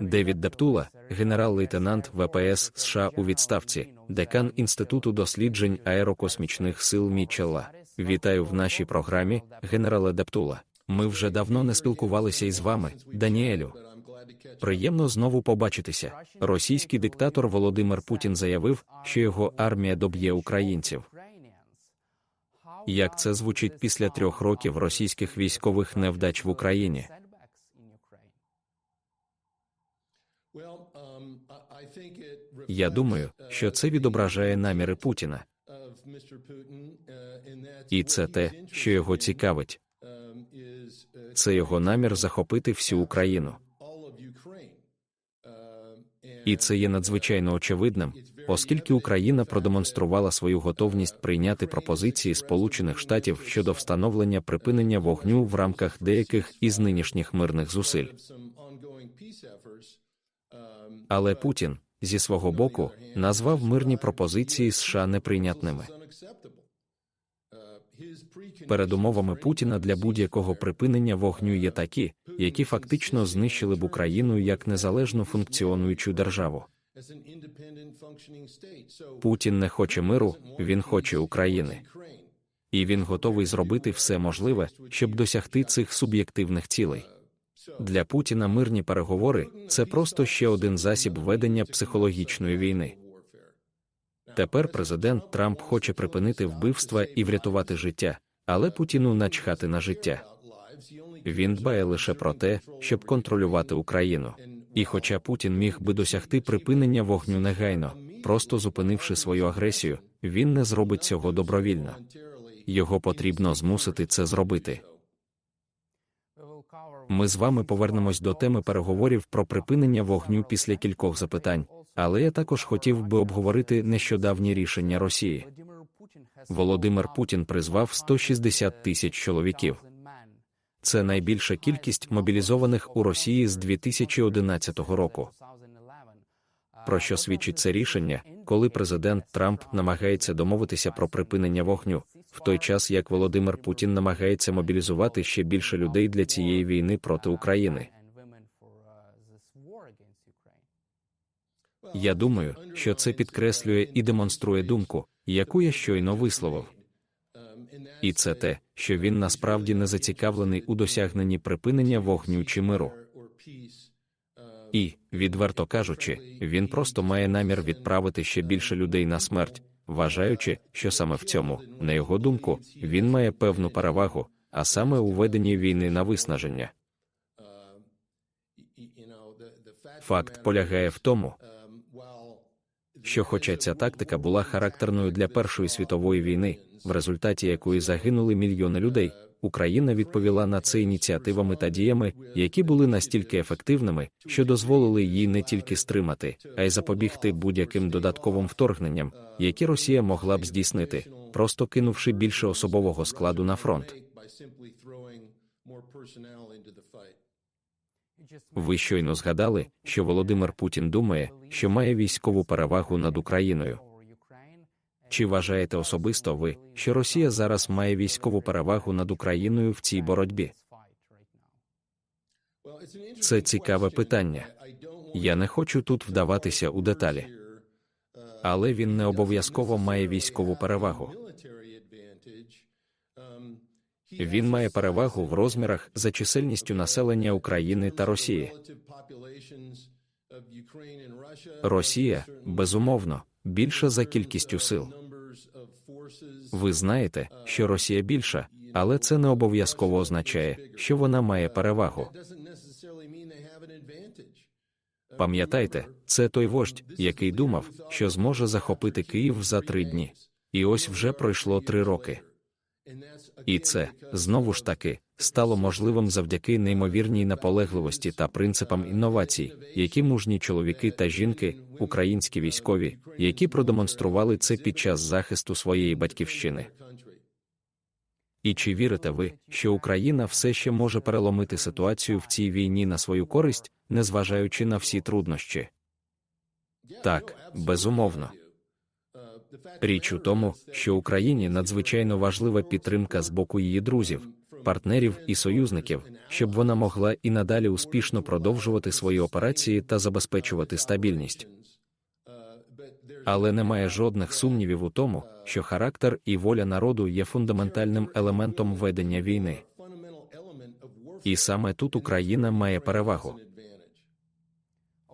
Девід Дептула, генерал-лейтенант ВПС США у відставці, декан Інституту досліджень аерокосмічних сил Мічелла. Вітаю в нашій програмі, генерале Дептула. Ми вже давно не спілкувалися із вами, Даніелю. Приємно знову побачитися. Російський диктатор Володимир Путін заявив, що його армія доб'є українців. Як це звучить після трьох років російських військових невдач в Україні? Я думаю, що це відображає наміри Путіна, і це те, що його цікавить. Це його намір захопити всю Україну. І це є надзвичайно очевидним, оскільки Україна продемонструвала свою готовність прийняти пропозиції Сполучених Штатів щодо встановлення припинення вогню в рамках деяких із нинішніх мирних зусиль. Але Путін зі свого боку назвав мирні пропозиції США неприйнятними. Передумовами Путіна для будь-якого припинення вогню є такі, які фактично знищили б Україну як незалежно функціонуючу державу. Путін не хоче миру, він хоче України. І він готовий зробити все можливе, щоб досягти цих суб'єктивних цілей. Для Путіна мирні переговори це просто ще один засіб ведення психологічної війни. Тепер президент Трамп хоче припинити вбивства і врятувати життя, але Путіну начхати на життя. Він дбає лише про те, щоб контролювати Україну. І хоча Путін міг би досягти припинення вогню негайно, просто зупинивши свою агресію, він не зробить цього добровільно. Його потрібно змусити це зробити. Ми з вами повернемось до теми переговорів про припинення вогню після кількох запитань, але я також хотів би обговорити нещодавні рішення Росії. Володимир Путін призвав 160 тисяч чоловіків. Це найбільша кількість мобілізованих у Росії з 2011 року. Про що свідчить це рішення, коли президент Трамп намагається домовитися про припинення вогню, в той час як Володимир Путін намагається мобілізувати ще більше людей для цієї війни проти України. Я думаю, що це підкреслює і демонструє думку, яку я щойно висловив. І це те, що він насправді не зацікавлений у досягненні припинення вогню чи миру. І, відверто кажучи, він просто має намір відправити ще більше людей на смерть, вважаючи, що саме в цьому, на його думку, він має певну перевагу, а саме у веденні війни на виснаження. Факт полягає в тому, що, хоча ця тактика була характерною для Першої світової війни, в результаті якої загинули мільйони людей, Україна відповіла на це ініціативами та діями, які були настільки ефективними, що дозволили їй не тільки стримати, а й запобігти будь-яким додатковим вторгненням, які Росія могла б здійснити, просто кинувши більше особового складу на фронт. Ви щойно згадали, що Володимир Путін думає, що має військову перевагу над Україною. Чи вважаєте особисто ви, що Росія зараз має військову перевагу над Україною в цій боротьбі? Це цікаве питання. Я не хочу тут вдаватися у деталі, але він не обов'язково має військову перевагу. Він має перевагу в розмірах за чисельністю населення України та Росії. Росія, безумовно, більша за кількістю сил. Ви знаєте, що Росія більша, але це не обов'язково означає, що вона має перевагу. Пам'ятайте, це той вождь, який думав, що зможе захопити Київ за три дні. І ось вже пройшло три роки. І це знову ж таки стало можливим завдяки неймовірній наполегливості та принципам інновацій, які мужні чоловіки та жінки, українські військові, які продемонстрували це під час захисту своєї батьківщини. І чи вірите ви, що Україна все ще може переломити ситуацію в цій війні на свою користь, незважаючи на всі труднощі? Так, безумовно. Річ у тому, що Україні надзвичайно важлива підтримка з боку її друзів, партнерів і союзників, щоб вона могла і надалі успішно продовжувати свої операції та забезпечувати стабільність. Але немає жодних сумнівів у тому, що характер і воля народу є фундаментальним елементом ведення війни. І саме тут Україна має перевагу.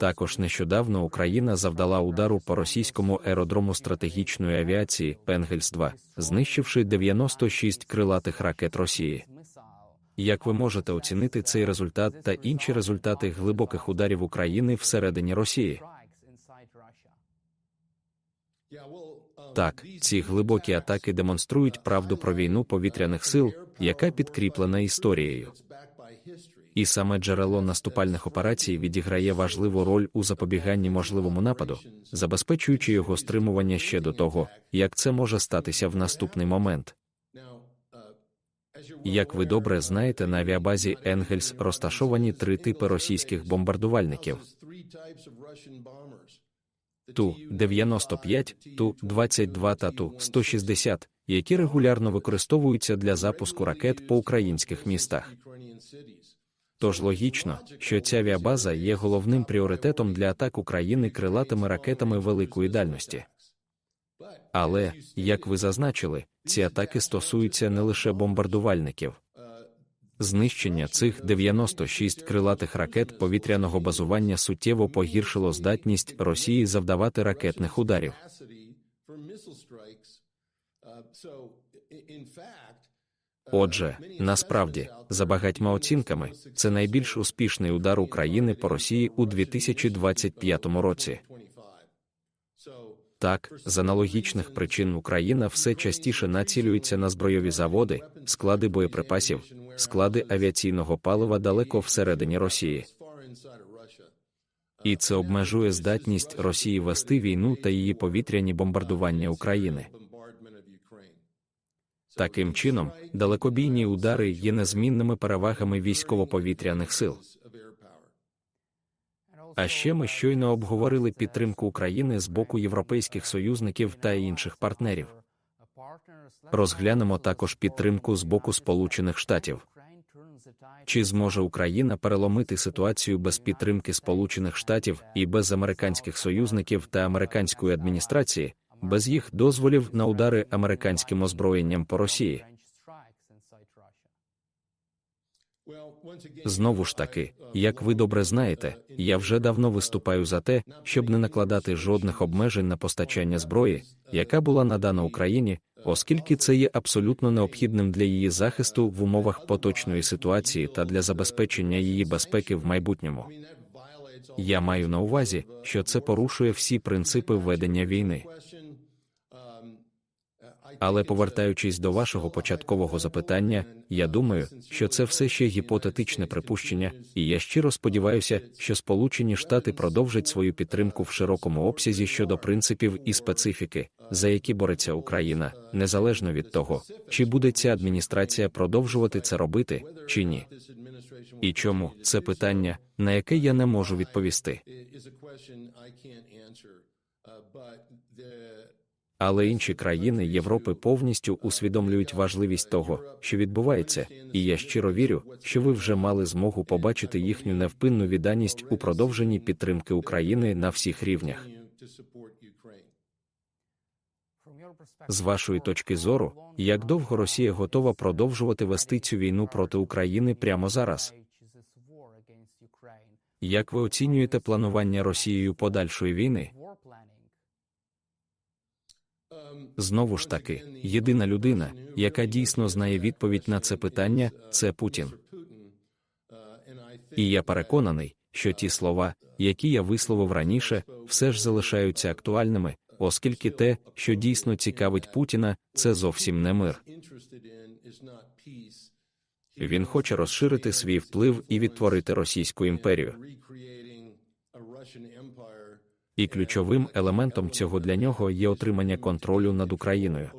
Також нещодавно Україна завдала удару по російському аеродрому стратегічної авіації Пенгельс-2, знищивши 96 крилатих ракет Росії. Як ви можете оцінити цей результат та інші результати глибоких ударів України всередині Росії? Так, ці глибокі атаки демонструють правду про війну повітряних сил, яка підкріплена історією. І саме джерело наступальних операцій відіграє важливу роль у запобіганні можливому нападу, забезпечуючи його стримування ще до того, як це може статися в наступний момент. Як ви добре знаєте, на авіабазі Енгельс розташовані три типи російських бомбардувальників: Ту-95, Ту-22 та Ту-160, які регулярно використовуються для запуску ракет по українських містах. Тож логічно, що ця авіабаза є головним пріоритетом для атак України крилатими ракетами великої дальності. Але, як ви зазначили, ці атаки стосуються не лише бомбардувальників. Знищення цих 96 крилатих ракет повітряного базування суттєво погіршило здатність Росії завдавати ракетних ударів. Отже, насправді, за багатьма оцінками, це найбільш успішний удар України по Росії у 2025 році. Так, з аналогічних причин Україна все частіше націлюється на збройові заводи, склади боєприпасів, склади авіаційного палива далеко всередині Росії. І це обмежує здатність Росії вести війну та її повітряні бомбардування України. Таким чином, далекобійні удари є незмінними перевагами військово-повітряних сил. А ще ми щойно обговорили підтримку України з боку європейських союзників та інших партнерів. Розглянемо також підтримку з боку Сполучених Штатів. Чи зможе Україна переломити ситуацію без підтримки Сполучених Штатів і без американських союзників та американської адміністрації, без їх дозволів на удари американським озброєнням по Росії? Знову ж таки, як ви добре знаєте, я вже давно виступаю за те, щоб не накладати жодних обмежень на постачання зброї, яка була надана Україні, оскільки це є абсолютно необхідним для її захисту в умовах поточної ситуації та для забезпечення її безпеки в майбутньому. Я маю на увазі, що це порушує всі принципи ведення війни. Але повертаючись до вашого початкового запитання, я думаю, що це все ще гіпотетичне припущення, і я щиро сподіваюся, що Сполучені Штати продовжать свою підтримку в широкому обсязі щодо принципів і специфіки, за які бореться Україна, незалежно від того, чи буде ця адміністрація продовжувати це робити, чи ні. І чому це питання, на яке я не можу відповісти. Але інші країни Європи повністю усвідомлюють важливість того, що відбувається, і я щиро вірю, що ви вже мали змогу побачити їхню невпинну відданість у продовженні підтримки України на всіх рівнях. З вашої точки зору, як довго Росія готова продовжувати вести цю війну проти України прямо зараз? Як ви оцінюєте планування Росією подальшої війни? Знову ж таки, єдина людина, яка дійсно знає відповідь на це питання, це Путін. І я переконаний, що ті слова, які я висловив раніше, все ж залишаються актуальними, оскільки те, що дійсно цікавить Путіна, це зовсім не мир. Він хоче розширити свій вплив і відтворити Російську імперію. І ключовим елементом цього для нього є отримання контролю над Україною.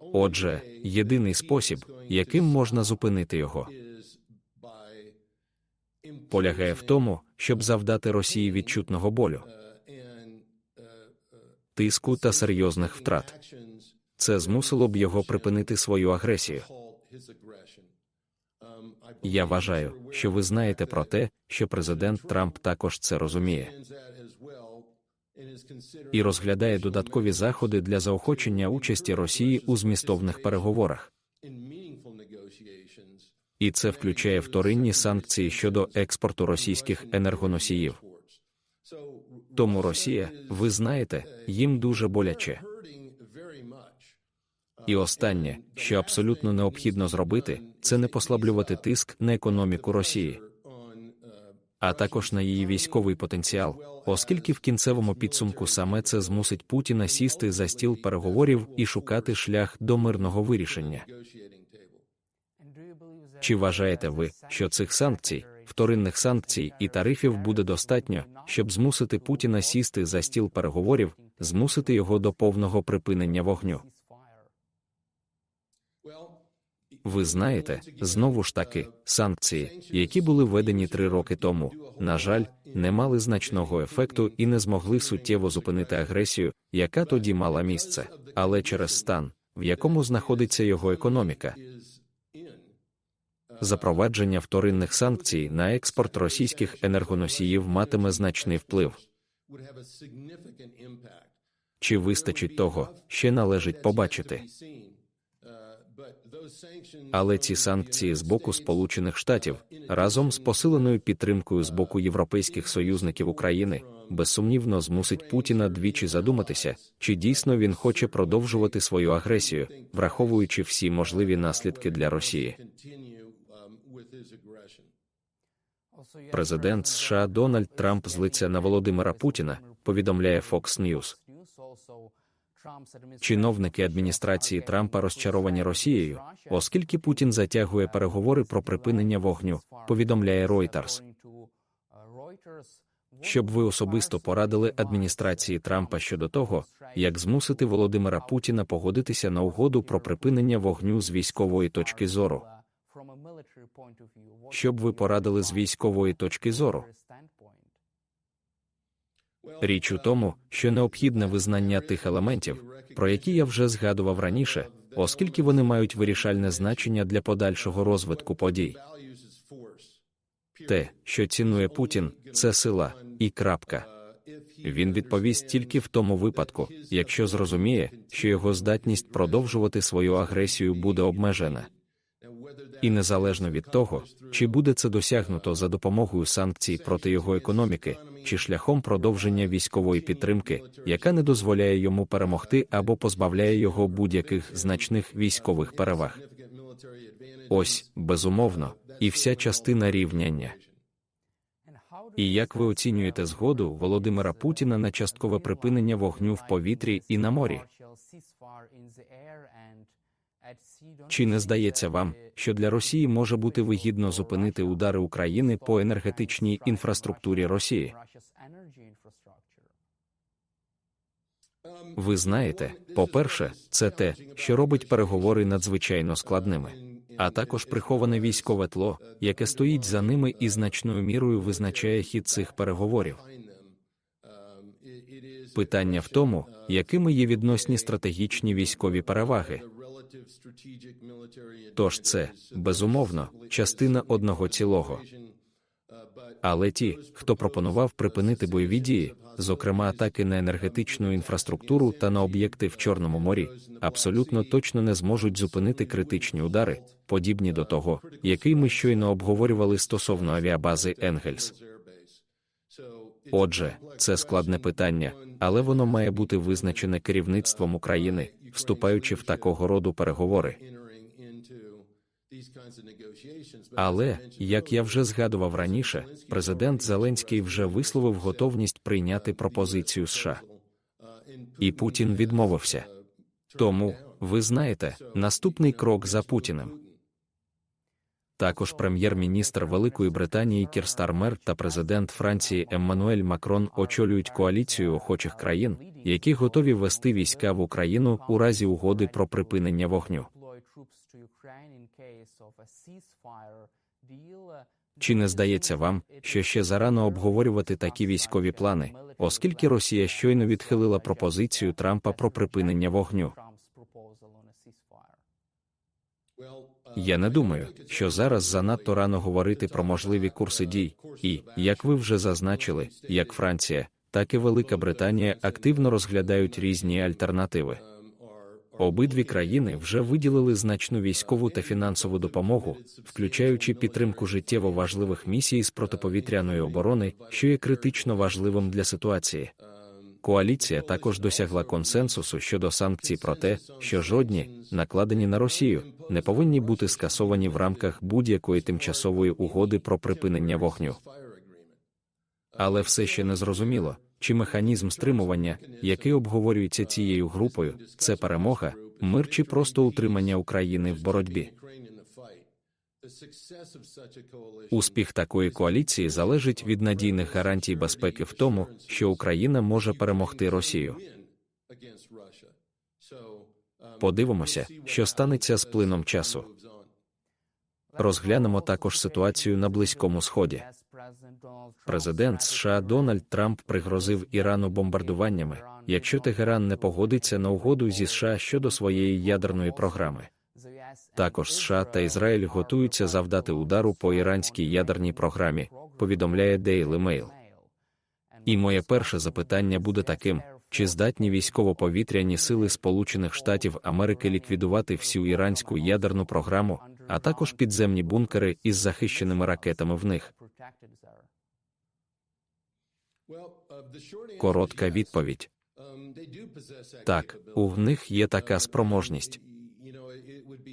Отже, єдиний спосіб, яким можна зупинити його, полягає в тому, щоб завдати Росії відчутного болю, тиску та серйозних втрат. Це змусило б його припинити свою агресію. Я вважаю, що ви знаєте про те, що президент Трамп також це розуміє і розглядає додаткові заходи для заохочення участі Росії у змістовних переговорах. І це включає вторинні санкції щодо експорту російських енергоносіїв. Тому Росія, ви знаєте, їм дуже боляче. І останнє, що абсолютно необхідно зробити, це не послаблювати тиск на економіку Росії, а також на її військовий потенціал, оскільки в кінцевому підсумку саме це змусить Путіна сісти за стіл переговорів і шукати шлях до мирного вирішення. Чи вважаєте ви, що цих санкцій, вторинних санкцій і тарифів буде достатньо, щоб змусити Путіна сісти за стіл переговорів, змусити його до повного припинення вогню? Ви знаєте, знову ж таки, санкції, які були введені три роки тому, на жаль, не мали значного ефекту і не змогли суттєво зупинити агресію, яка тоді мала місце, але через стан, в якому знаходиться його економіка. Запровадження вторинних санкцій на експорт російських енергоносіїв матиме значний вплив. Чи вистачить того, ще належить побачити? Але ці санкції з боку Сполучених Штатів разом з посиленою підтримкою з боку європейських союзників України безсумнівно змусить Путіна двічі задуматися, чи дійсно він хоче продовжувати свою агресію, враховуючи всі можливі наслідки для Росії. Президент США Дональд Трамп злиться на Володимира Путіна, повідомляє Fox News. Чиновники адміністрації Трампа розчаровані Росією, оскільки Путін затягує переговори про припинення вогню, повідомляє Reuters. Щоб ви особисто порадили адміністрації Трампа щодо того, як змусити Володимира Путіна погодитися на угоду про припинення вогню з військової точки зору. Щоб ви порадили з військової точки зору. Річ у тому, що необхідне визнання тих елементів, про які я вже згадував раніше, оскільки вони мають вирішальне значення для подальшого розвитку подій. Те, що цінує Путін, це сила і крапка. Він відповість тільки в тому випадку, якщо зрозуміє, що його здатність продовжувати свою агресію буде обмежена. І незалежно від того, чи буде це досягнуто за допомогою санкцій проти його економіки, чи шляхом продовження військової підтримки, яка не дозволяє йому перемогти або позбавляє його будь-яких значних військових переваг. Ось, безумовно, і вся частина рівняння. І як ви оцінюєте згоду Володимира Путіна на часткове припинення вогню в повітрі і на морі? Чи не здається вам, що для Росії може бути вигідно зупинити удари України по енергетичній інфраструктурі Росії? Ви знаєте, по-перше, це те, що робить переговори надзвичайно складними, а також приховане військове тло, яке стоїть за ними і значною мірою визначає хід цих переговорів. Питання в тому, якими є відносні стратегічні військові переваги. Тож це, безумовно, частина одного цілого. Але ті, хто пропонував припинити бойові дії, зокрема атаки на енергетичну інфраструктуру та на об'єкти в Чорному морі, абсолютно точно не зможуть зупинити критичні удари, подібні до того, який ми щойно обговорювали стосовно авіабази Енгельс. Отже, це складне питання, але воно має бути визначене керівництвом України, вступаючи в такого роду переговори. Але, як я вже згадував раніше, президент Зеленський вже висловив готовність прийняти пропозицію США. І Путін відмовився. Тому, ви знаєте, наступний крок за Путіним. Також прем'єр-міністр Великої Британії Кір Стармер та президент Франції Еммануель Макрон очолюють коаліцію охочих країн, які готові вести війська в Україну у разі угоди про припинення вогню. Чи не здається вам, що ще зарано обговорювати такі військові плани, оскільки Росія щойно відхилила пропозицію Трампа про припинення вогню? Я не думаю, що зараз занадто рано говорити про можливі курси дій, і, як ви вже зазначили, як Франція, так і Велика Британія активно розглядають різні альтернативи. Обидві країни вже виділили значну військову та фінансову допомогу, включаючи підтримку життєво важливих місій з протиповітряної оборони, що є критично важливим для ситуації. Коаліція також досягла консенсусу щодо санкцій про те, що жодні, накладені на Росію, не повинні бути скасовані в рамках будь-якої тимчасової угоди про припинення вогню. Але все ще не зрозуміло, чи механізм стримування, який обговорюється цією групою, це перемога, мир чи просто утримання України в боротьбі. Успіх такої коаліції залежить від надійних гарантій безпеки в тому, що Україна може перемогти Росію. Подивимося, що станеться з плином часу. Розглянемо також ситуацію на Близькому Сході. Президент США Дональд Трамп пригрозив Ірану бомбардуваннями, якщо Тегеран не погодиться на угоду зі США щодо своєї ядерної програми. Також США та Ізраїль готуються завдати удару по іранській ядерній програмі, повідомляє Daily Mail. І моє перше запитання буде таким: чи здатні військово-повітряні сили Сполучених Штатів Америки ліквідувати всю іранську ядерну програму, а також підземні бункери із захищеними ракетами в них? Коротка відповідь: так, у них є така спроможність.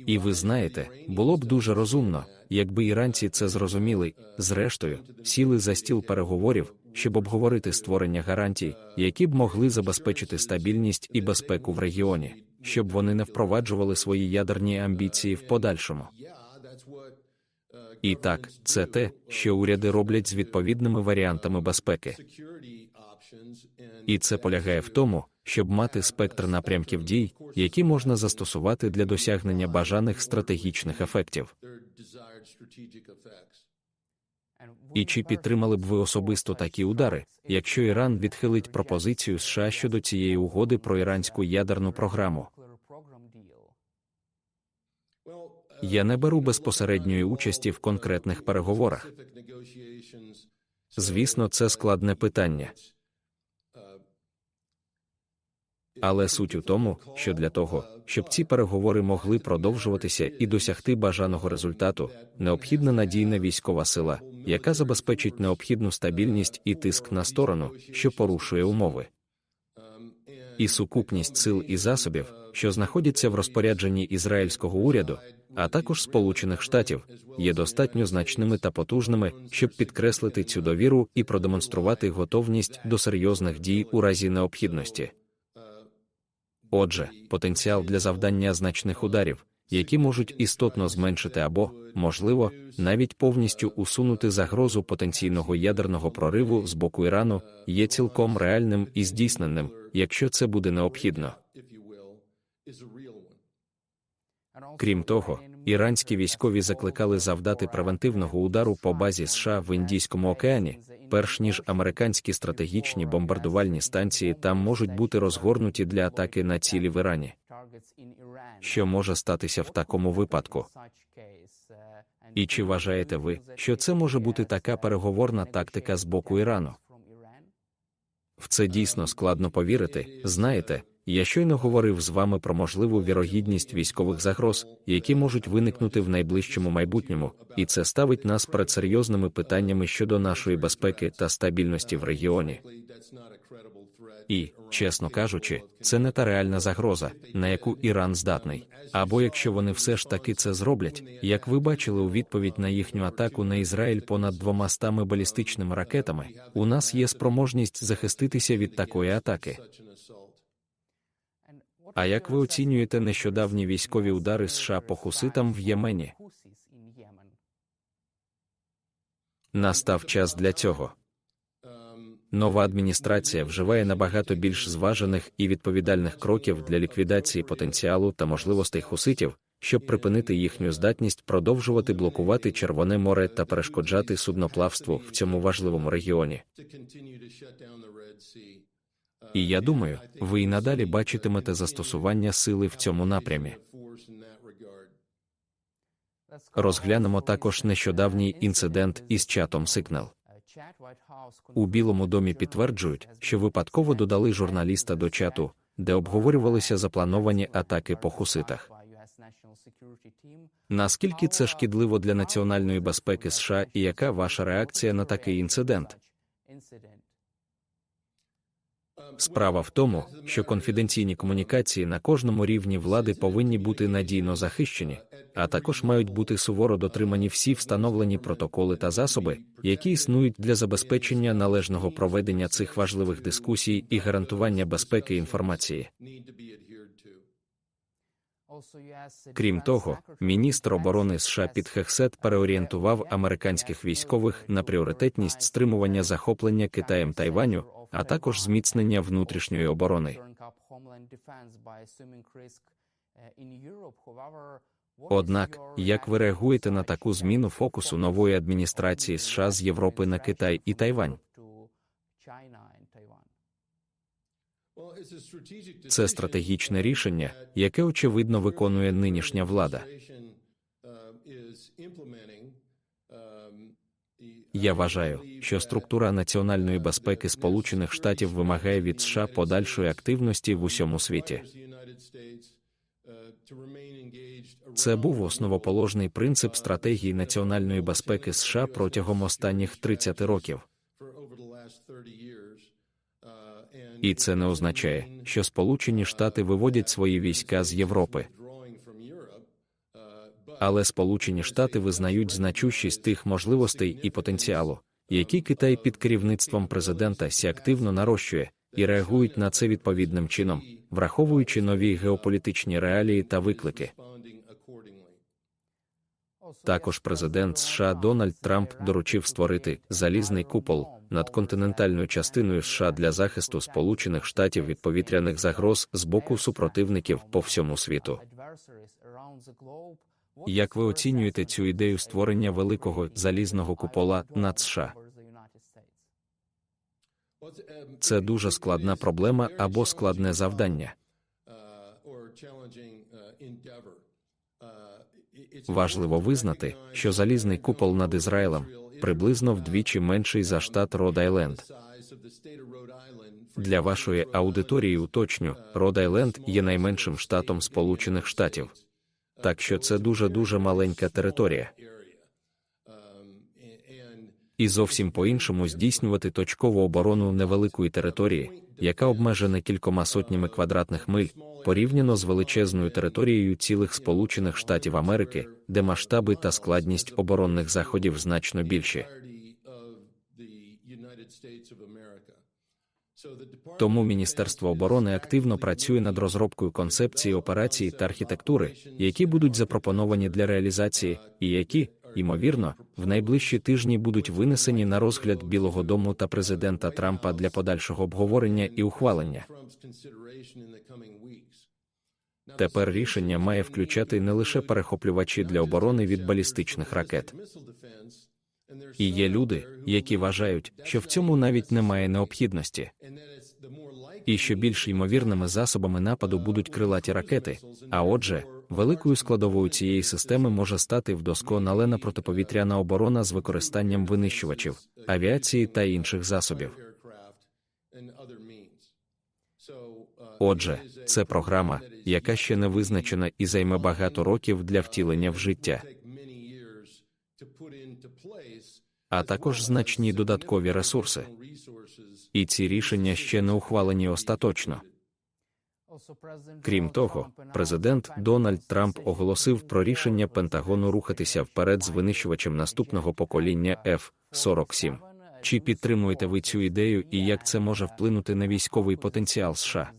І ви знаєте, було б дуже розумно, якби іранці це зрозуміли, зрештою, сіли за стіл переговорів, щоб обговорити створення гарантій, які б могли забезпечити стабільність і безпеку в регіоні, щоб вони не впроваджували свої ядерні амбіції в подальшому. І так, це те, що уряди роблять з відповідними варіантами безпеки. І це полягає в тому, щоб мати спектр напрямків дій, які можна застосувати для досягнення бажаних стратегічних ефектів. І чи підтримали б ви особисто такі удари, якщо Іран відхилить пропозицію США щодо цієї угоди про іранську ядерну програму? Я не беру безпосередньої участі в конкретних переговорах. Звісно, це складне питання. Але суть у тому, що для того, щоб ці переговори могли продовжуватися і досягти бажаного результату, необхідна надійна військова сила, яка забезпечить необхідну стабільність і тиск на сторону, що порушує умови. І сукупність сил і засобів, що знаходяться в розпорядженні ізраїльського уряду, а також Сполучених Штатів, є достатньо значними та потужними, щоб підкреслити цю довіру і продемонструвати готовність до серйозних дій у разі необхідності. Отже, потенціал для завдання значних ударів, які можуть істотно зменшити або, можливо, навіть повністю усунути загрозу потенційного ядерного прориву з боку Ірану, є цілком реальним і здійсненим, якщо це буде необхідно. Крім того, іранські військові закликали завдати превентивного удару по базі США в Індійському океані, перш ніж американські стратегічні бомбардувальні станції там можуть бути розгорнуті для атаки на цілі в Ірані. Що може статися в такому випадку? І чи вважаєте ви, що це може бути така переговорна тактика з боку Ірану? В це дійсно складно повірити. Знаєте, я щойно говорив з вами про можливу вірогідність військових загроз, які можуть виникнути в найближчому майбутньому, і це ставить нас перед серйозними питаннями щодо нашої безпеки та стабільності в регіоні. І, чесно кажучи, це не та реальна загроза, на яку Іран здатний. Або якщо вони все ж таки це зроблять, як ви бачили у відповідь на їхню атаку на Ізраїль понад двома стами балістичними ракетами, у нас є спроможність захиститися від такої атаки. А як ви оцінюєте нещодавні військові удари США по хуситам в Ємені? Настав час для цього. Нова адміністрація вживає набагато більш зважених і відповідальних кроків для ліквідації потенціалу та можливостей хуситів, щоб припинити їхню здатність продовжувати блокувати Червоне море та перешкоджати судноплавству в цьому важливому регіоні. І я думаю, ви й надалі бачитимете застосування сили в цьому напрямі. Розглянемо також нещодавній інцидент із чатом Signal. У Білому домі підтверджують, що випадково додали журналіста до чату, де обговорювалися заплановані атаки по хуситах. Наскільки це шкідливо для національної безпеки США і яка ваша реакція на такий інцидент? Справа в тому, що конфіденційні комунікації на кожному рівні влади повинні бути надійно захищені, а також мають бути суворо дотримані всі встановлені протоколи та засоби, які існують для забезпечення належного проведення цих важливих дискусій і гарантування безпеки інформації. Крім того, міністр оборони США Піт Хексет переорієнтував американських військових на пріоритетність стримування захоплення Китаєм Тайваню, а також зміцнення внутрішньої оборони. Однак, як ви реагуєте на таку зміну фокусу нової адміністрації США з Європи на Китай і Тайвань? Це стратегічне рішення, яке очевидно виконує нинішня влада. Я вважаю, що структура національної безпеки Сполучених Штатів вимагає від США подальшої активності в усьому світі. Це був основоположний принцип стратегії національної безпеки США протягом останніх 30 років. І це не означає, що Сполучені Штати виводять свої війська з Європи. Але Сполучені Штати визнають значущість тих можливостей і потенціалу, які Китай під керівництвом президента Сі активно нарощує, і реагують на це відповідним чином, враховуючи нові геополітичні реалії та виклики. Також президент США Дональд Трамп доручив створити залізний купол над континентальною частиною США для захисту Сполучених Штатів від повітряних загроз з боку супротивників по всьому світу. Як ви оцінюєте цю ідею створення великого залізного купола над США? Це дуже складна проблема або складне завдання. Важливо визнати, що залізний купол над Ізраїлем приблизно вдвічі менший за штат Род-Айленд. Для вашої аудиторії уточню, Род-Айленд є найменшим штатом Сполучених Штатів. Так що це дуже дуже маленька територія. І зовсім по-іншому здійснювати точкову оборону невеликої території, яка обмежена кількома сотнями квадратних миль, порівняно з величезною територією цілих Сполучених Штатів Америки, де масштаби та складність оборонних заходів значно більші. Тому Міністерство оборони активно працює над розробкою концепції операції та архітектури, які будуть запропоновані для реалізації, і які, ймовірно, в найближчі тижні будуть винесені на розгляд Білого Дому та президента Трампа для подальшого обговорення і ухвалення. Тепер рішення має включати не лише перехоплювачі для оборони від балістичних ракет. І є люди, які вважають, що в цьому навіть немає необхідності. І що більш ймовірними засобами нападу будуть крилаті ракети. А отже, великою складовою цієї системи може стати вдосконалена протиповітряна оборона з використанням винищувачів, авіації та інших засобів. Отже, це програма, яка ще не визначена і займе багато років для втілення в життя. А також значні додаткові ресурси. І ці рішення ще не ухвалені остаточно. Крім того, президент Дональд Трамп оголосив про рішення Пентагону рухатися вперед з винищувачем наступного покоління F-47. Чи підтримуєте ви цю ідею і як це може вплинути на військовий потенціал США?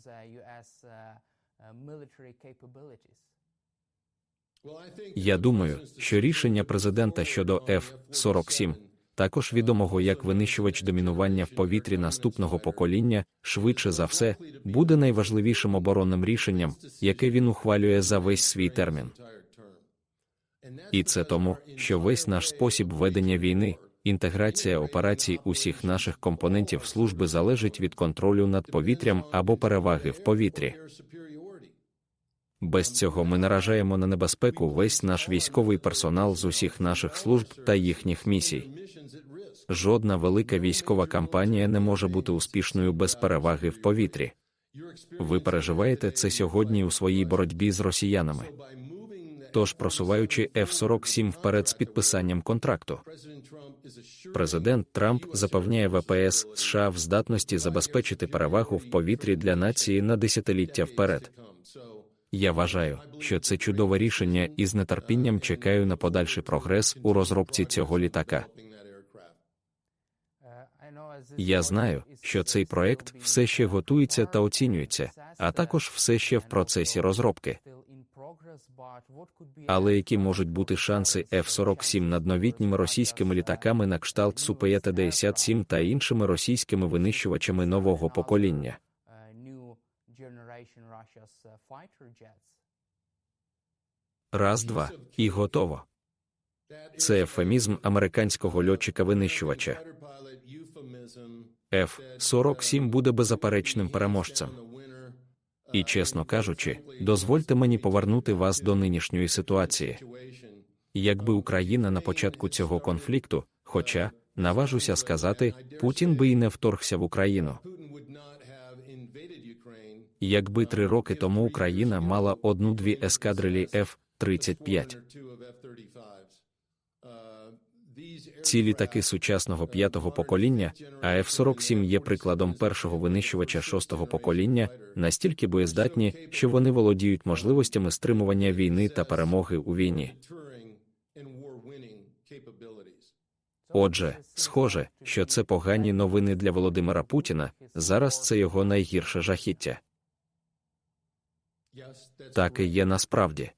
Я думаю, що рішення президента щодо F-47, також відомого як винищувач домінування в повітрі наступного покоління, швидше за все, буде найважливішим оборонним рішенням, яке він ухвалює за весь свій термін. І це тому, що весь наш спосіб ведення війни, інтеграція операцій усіх наших компонентів служби залежить від контролю над повітрям або переваги в повітрі. Без цього ми наражаємо на небезпеку весь наш військовий персонал з усіх наших служб та їхніх місій. Жодна велика військова кампанія не може бути успішною без переваги в повітрі. Ви переживаєте це сьогодні у своїй боротьбі з росіянами. Тож, просуваючи F-47 вперед з підписанням контракту, президент Трамп запевняє ВПС США в здатності забезпечити перевагу в повітрі для нації на десятиліття вперед. Я вважаю, що це чудове рішення і з нетерпінням чекаю на подальший прогрес у розробці цього літака. Я знаю, що цей проект все ще готується та оцінюється, а також все ще в процесі розробки. Але які можуть бути шанси F-47 над новітніми російськими літаками на кшталт Су-57 та іншими російськими винищувачами нового покоління? Раз, два, і готово. Це ефемізм американського льотчика-винищувача. F-47 буде беззаперечним переможцем. І, чесно кажучи, дозвольте мені повернути вас до нинішньої ситуації. Якби Україна на початку цього конфлікту, хоча, наважуся сказати, Путін би і не вторгся в Україну. Якби три роки тому Україна мала одну-дві ескадрилі F-35. Ці літаки сучасного п'ятого покоління, а F-47 є прикладом першого винищувача шостого покоління, настільки боєздатні, що вони володіють можливостями стримування війни та перемоги у війні. Отже, схоже, що це погані новини для Володимира Путіна. Зараз це його найгірше жахіття. Так і є насправді.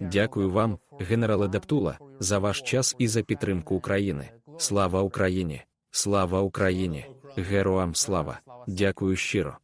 Дякую вам, генерале Дептула, за ваш час і за підтримку України. Слава Україні! Слава Україні! Героям слава! Дякую щиро.